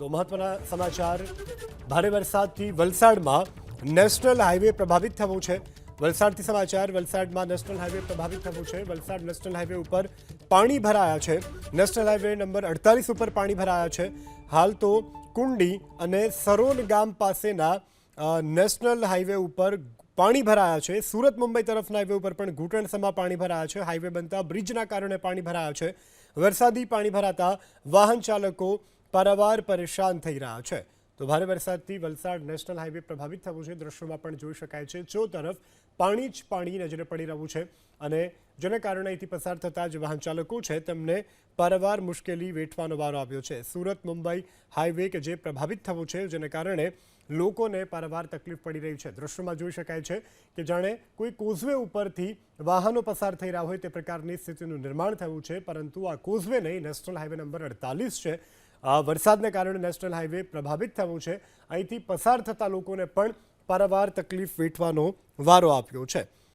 તો મહત્વના સમાચાર. ભારે વરસાદથી વલસાડમાં નેશનલ હાઈવે પ્રભાવિત થવું છે. વલસાડથી સમાચાર, વલસાડમાં નેશનલ હાઈવે પ્રભાવિત થવું છે. વલસાડ નેશનલ હાઈવે ઉપર પાણી ભરાયા છે. નેશનલ હાઈવે નંબર અડતાલીસ ઉપર પાણી ભરાયા છે. હાલ તો કુંડી અને સરોન ગામ પાસેના નેશનલ હાઈવે ઉપર પાણી ભરાયા છે. સુરત મુંબઈ તરફના હાઈવે ઉપર પણ ઘૂંટણસમાં પાણી ભરાયા છે. હાઈવે બનતા બ્રિજના કારણે પાણી ભરાયા છે. વરસાદી પાણી ભરાતા વાહન ચાલકો પારાવાર પરેશાન થઈ રહ્યા છે. તો ભારે વરસાદથી વલસાડ નેશનલ હાઈવે પ્રભાવિત થવું છે. દ્રશ્યોમાં પણ જોઈ શકાય છે. ચો તરફ પાણી જ પાણી નજરે પડી રહ્યું છે અને જેને કારણે અહીંથી પસાર થતા જે વાહન ચાલકો છે તેમને પારાવાર મુશ્કેલી વેઠવાનો વારો આવ્યો છે. સુરત, મુંબઈ હાઈવે કે જે પ્રભાવિત થવું છે જેને કારણે લોકોને પારાવાર તકલીફ પડી રહી છે. દ્રશ્યોમાં જોઈ શકાય છે કે જાણે કોઈ કોઝવે ઉપરથી વાહનો પસાર થઈ રહ્યા હોય તે પ્રકારની સ્થિતિનું નિર્માણ થયું છે, પરંતુ આ કોઝવે નહીં. નેશનલ હાઈવે નંબર અડતાલીસ છે. વરસાદને કારણે નેશનલ હાઈવે પ્રભાવિત થયો છે. અહીંથી પસાર થતા લોકોને પણ પારાવાર તકલીફ વેઠવાનો વારો આપ્યો છે.